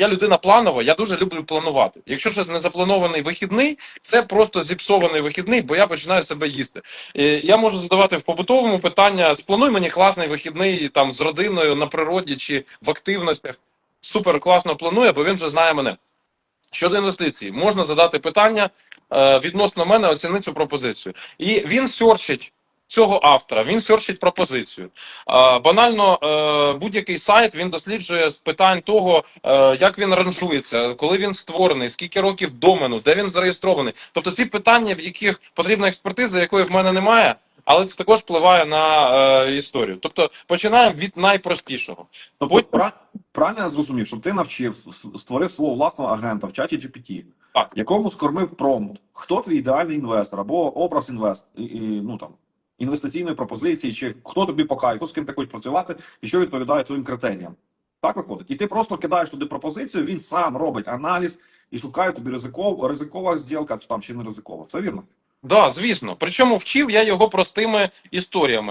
Я людина планова, я дуже люблю планувати. Якщо щось не запланований вихідний, це просто зіпсований вихідний, бо я починаю себе їсти. Е, Я можу задавати в побутовому питання: сплануй мені класний вихідний там з родиною на природі чи в активностях. Супер класно планує, бо він вже знає мене. Щодо інвестицій, можна задати питання е, відносно мене, оціни цю пропозицію. І він сьорчить цього автора, він сьорчить пропозицію. Банально, е, будь-який сайт він досліджує з питань того, е, як він ранжується, коли він створений, скільки років домену, де він зареєстрований. Тобто ці питання, в яких потрібна експертиза, якої в мене немає. Але це також впливає на е, історію. Тобто починаємо від найпростішого. Тобто, Будь- пра- правильно я зрозумів, що ти навчив, створив свого власного агента в чаті GPT, Так. якому скормив промпт. Хто твій ідеальний інвестор або образ інвест, і, і, ну там інвестиційної пропозиції, чи хто тобі по кайфу, з ким ти хочеш працювати, і що відповідає твоїм критеріям. Так виходить. І ти просто кидаєш туди пропозицію, він сам робить аналіз і шукає тобі ризиков, ризикова зділка, чи там чи не ризикова. Це вірно. Да, звісно. Причому вчив я його простими історіями.